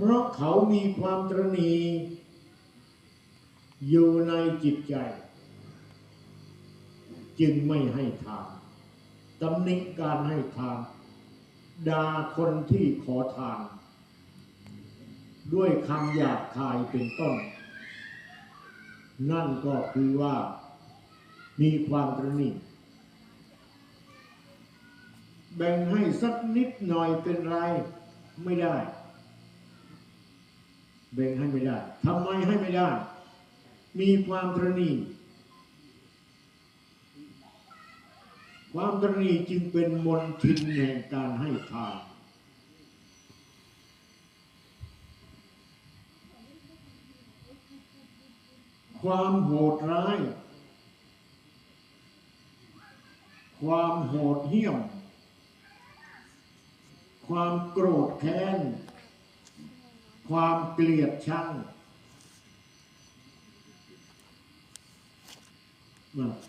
เพราะเขามีความตรณีอยู่ในจิตใจ จึงไม่ให้ทานตำหนิการให้ทานด่าคนที่ขอทาน ด้วยคำหยาบคายเป็นต้น นั่นก็คือว่ามีความตรณีแบ่งให้สักนิดหน่อยเป็นไรไม่ได้ แบ่งให้ไม่ได้ทำไมให้ไม่ได้ มีความตรณีความตรณีจึงเป็นมนทินแห่งการให้ทานความโหดร้าย ความโหดเหี้ยม ความโกรธแค้น ความเกลียดชัง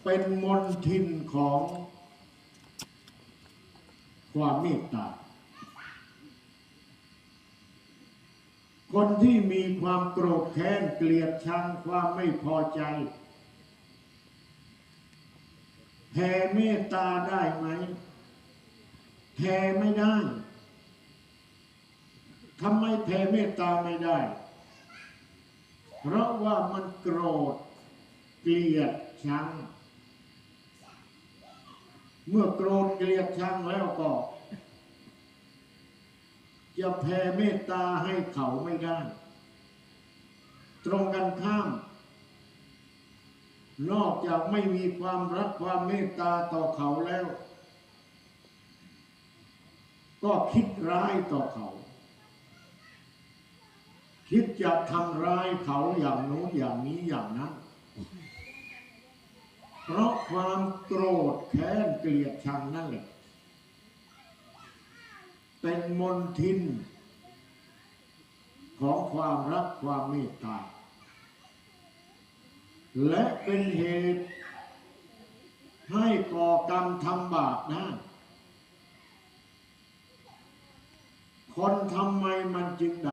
เป็นมนทินของความเมตตา คนที่มีความโกรธแค้นเกลียดชังความไม่พอใจแผ่เมตตาได้ไหมแผ่ไม่ได้ ทำไมแผ่เมตตาไม่ได้ เพราะว่ามันโกรธเกลียดชัง เมื่อโกรธเกลียดชังแล้วก็ จะแผ่เมตตาให้เขาไม่ได้ ตรงกันข้าม นอกจากไม่มีความรักความเมตตาต่อเขาแล้ว ก็คิดร้ายต่อเขา คิดจะทำร้ายเขาอย่างโน้นอย่างนี้อย่างนั้น เพราะความโกรธแค้นเกลียดชังนั่นแหละ เป็นมนทิน ของความรักความเมตตา และเป็นเหตุให้ก่อกรรมทำบาปนะคนทำไมมันจึง